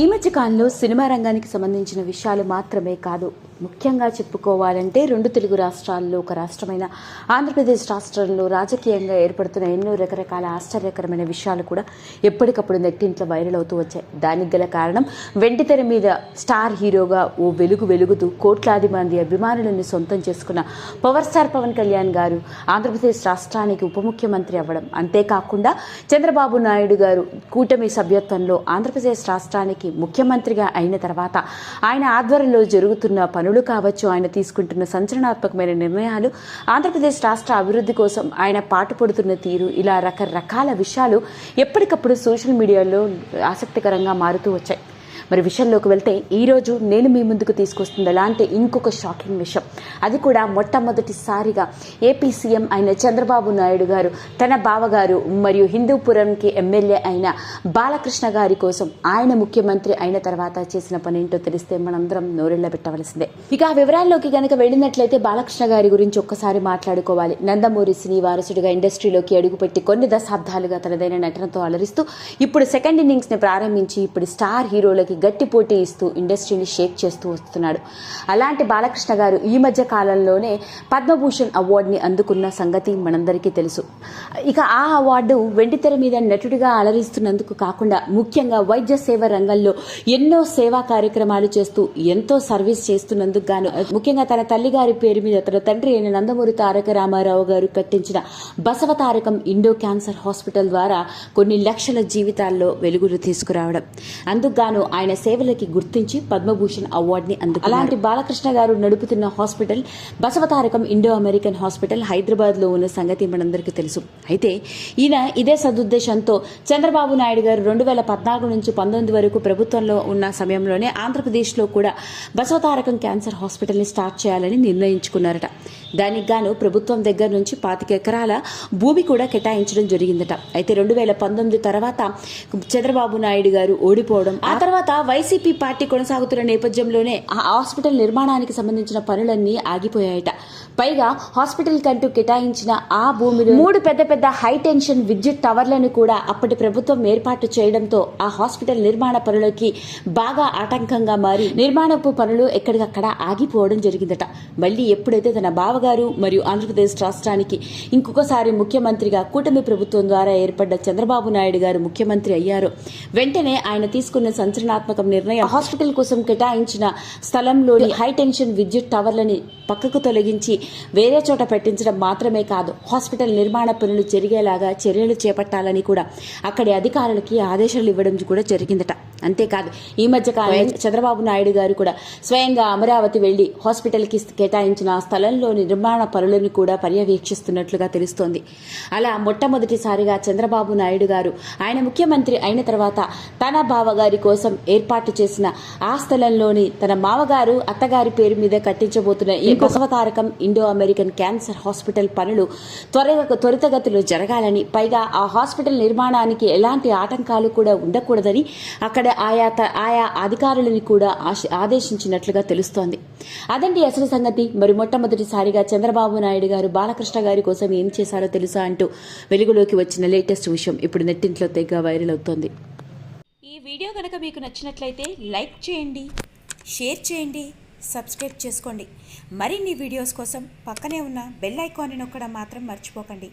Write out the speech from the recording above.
ఈ మధ్య కాలంలో సినిమా రంగానికి సంబంధించిన విషయాలు మాత్రమే కాదు. ముఖ్యంగా చెప్పుకోవాలంటే రెండు తెలుగు రాష్ట్రాల్లో ఒక రాష్ట్రమైన ఆంధ్రప్రదేశ్ రాష్ట్రంలో రాజకీయంగా ఏర్పడుతున్న ఎన్నో రకరకాల ఆశ్చర్యకరమైన విషయాలు కూడా ఎప్పటికప్పుడు నెట్టింట్లో వైరల్ అవుతూ వచ్చాయి. దానికి గల కారణం వెండితెర మీద స్టార్ హీరోగా ఓ వెలుగు వెలుగుతూ కోట్లాది మంది అభిమానులను సొంతం చేసుకున్న పవర్ స్టార్ పవన్ కళ్యాణ్ గారు ఆంధ్రప్రదేశ్ రాష్ట్రానికి ఉప ముఖ్యమంత్రి అవ్వడం. అంతేకాకుండా చంద్రబాబు నాయుడు గారు కూటమి సభ్యత్వంలో ఆంధ్రప్రదేశ్ రాష్ట్రానికి ముఖ్యమంత్రిగా అయిన తర్వాత ఆయన ఆధ్వర్యంలో జరుగుతున్న పనులు కావచ్చు ఆయన తీసుకుంటున్న సంచలనాత్మకమైన నిర్ణయాలు ఆంధ్రప్రదేశ్ రాష్ట్ర అభివృద్ధి కోసం ఆయన పాటుపడుతున్న తీరు ఇలా రకరకాల విషయాలు ఎప్పటికప్పుడు సోషల్ మీడియాలో ఆసక్తికరంగా మారుతూ వచ్చాయి. మరి విషయంలోకి వెళ్తే ఈరోజు నేను మీ ముందుకు తీసుకొస్తుంది ఎలాంటి ఇంకొక షాకింగ్ విషయం. అది కూడా మొట్టమొదటిసారిగా ఏపీ సీఎం అయిన చంద్రబాబు నాయుడు గారు తన బావగారు మరియు హిందూపురంకి ఎమ్మెల్యే అయిన బాలకృష్ణ గారి కోసం ఆయన ముఖ్యమంత్రి అయిన తర్వాత చేసిన పని ఏంటో తెలిస్తే మనందరం నోరెళ్ళ పెట్టవలసిందే. ఇక ఆ వివరాల్లోకి గనక వెళ్ళినట్లయితే బాలకృష్ణ గారి గురించి ఒక్కసారి మాట్లాడుకోవాలి. నందమూరి సినీ వారసుడిగా ఇండస్ట్రీలోకి అడుగుపెట్టి కొన్ని దశాబ్దాలుగా తనదైన నటనతో అలరిస్తూ ఇప్పుడు సెకండ్ ఇన్నింగ్స్ని ప్రారంభించి ఇప్పుడు స్టార్ హీరోలకి గట్టి పోటీ ఇస్తూ ఇండస్ట్రీని షేక్ చేస్తూ వస్తున్నాడు. అలాంటి బాలకృష్ణ గారు ఈ మధ్య కాలంలోనే పద్మభూషణ్ అవార్డుని అందుకున్న సంగతి మనందరికీ తెలుసు. ఇక ఆ అవార్డు వెండితెర మీద నటుడిగా అలరిస్తున్నందుకు కాకుండా ముఖ్యంగా వైద్య సేవ రంగంలో ఎన్నో సేవా కార్యక్రమాలు చేస్తూ ఎంతో సర్వీస్ చేస్తున్నందుకు గాను ముఖ్యంగా తన తల్లి గారి పేరు మీద తన తండ్రి అయిన నందమూరి తారక రామారావు గారు కట్టించిన Basava Tarakam Indo cancer hospital ద్వారా కొన్ని లక్షల జీవితాల్లో వెలుగులు తీసుకురావడం. అందుకు గాను ఆయన సేవలకి గుర్తించి పద్మభూషణ్ అవార్డుని అందుకు అలాంటి బాలకృష్ణ గారు నడుపుతున్న hospital Basavatarakam Indo American hospital హైదరాబాద్లో ఉన్న సంగతి మనందరికీ తెలుసు. అయితే ఈయన ఇదే సదుద్దేశంతో చంద్రబాబు నాయుడు గారు రెండు వేల పద్నాలుగు నుంచి పంతొమ్మిది వరకు ప్రభుత్వంలో ఉన్న సమయంలోనే ఆంధ్రప్రదేశ్లో కూడా బసవతారకం క్యాన్సర్ హాస్పిటల్ని స్టార్ట్ చేయాలని నిర్ణయించుకున్నారట. దానికి గాను ప్రభుత్వం దగ్గర నుంచి పాతిక ఎకరాల భూమి కూడా కేటాయించడం జరిగిందట. అయితే రెండు వేల పంతొమ్మిది తర్వాత చంద్రబాబు నాయుడు గారు ఓడిపోవడం ఆ తర్వాత వైసీపీ పార్టీ కొనసాగుతున్న నేపథ్యంలోనే ఆ హాస్పిటల్ నిర్మాణానికి సంబంధించిన పనులన్నీ ఆగిపోయాయట. పైగా హాస్పిటల్ కంటూ కేటాయించిన ఆ భూమిలో మూడు పెద్ద పెద్ద హై టెన్షన్ విద్యుత్ టవర్లను కూడా అప్పటి ప్రభుత్వం ఏర్పాటు చేయడంతో ఆ హాస్పిటల్ నిర్మాణ పనులకి బాగా ఆటంకంగా మారి నిర్మాణపు పనులు ఎక్కడికక్కడ ఆగిపోవడం జరిగిందట. మళ్ళీ ఎప్పుడైతే తన బావగారు మరియు ఆంధ్రప్రదేశ్ రాష్ట్రానికి ఇంకొకసారి ముఖ్యమంత్రిగా కూటమి ప్రభుత్వం ద్వారా ఏర్పడ్డ చంద్రబాబు నాయుడు గారు ముఖ్యమంత్రి అయ్యారు వెంటనే ఆయన తీసుకున్న సంచలనాత్మక నిర్ణయం హాస్పిటల్ కోసం కేటాయించిన స్థలంలోని హై టెన్షన్ విద్యుత్ టవర్లని పక్కకు తొలగించి వేరే చోట పెట్టించడం మాత్రమే కాదు హాస్పిటల్ నిర్మాణ పనులు జరిగేలాగా చర్యలు చేపట్టాలని కూడా అక్కడి అధికారులకి ఆదేశాలు ఇవ్వడం కూడా జరిగిందట. అంతేకాదు ఈ మధ్య కాలం చంద్రబాబు నాయుడు గారు కూడా స్వయంగా అమరావతి వెళ్ళి హాస్పిటల్కి కేటాయించిన ఆ స్థలంలోని నిర్మాణ పనులను కూడా పర్యవేక్షిస్తున్నట్లుగా తెలుస్తోంది. అలా మొట్టమొదటిసారిగా చంద్రబాబు నాయుడు గారు ఆయన ముఖ్యమంత్రి అయిన తర్వాత తన బావగారి కోసం ఏర్పాటు చేసిన ఆ స్థలంలోని తన మామగారు అత్తగారి పేరు మీద కట్టించబోతున్న ఈ Basavatarakam Indo American cancer hospital పనులు త్వరగా త్వరితగతిలో జరగాలని పైగా ఆ హాస్పిటల్ నిర్మాణానికి ఎలాంటి ఆటంకాలు కూడా ఉండకూడదని అక్కడ ఆయా త- ఆయా అధికారులని కూడా ఆదేశించినట్లుగా తెలుస్తోంది. అదండి అసలు సంగతి. మరి మొట్టమొదటిసారిగా చంద్రబాబు నాయుడు గారు బాలకృష్ణ గారి కోసం ఏం చేశారో తెలుసా అంటూ వెలుగులోకి వచ్చిన లేటెస్ట్ విషయం ఇప్పుడు నెట్టింట్లో తెగ వైరల్ అవుతోంది. ఈ వీడియో కనుక మీకు నచ్చినట్లయితే లైక్ చేయండి షేర్ చేయండి సబ్స్క్రైబ్ చేసుకోండి. మరిన్ని వీడియోస్ కోసం పక్కనే ఉన్న బెల్ ఐకాన్ని నొక్కడం మాత్రం మర్చిపోకండి.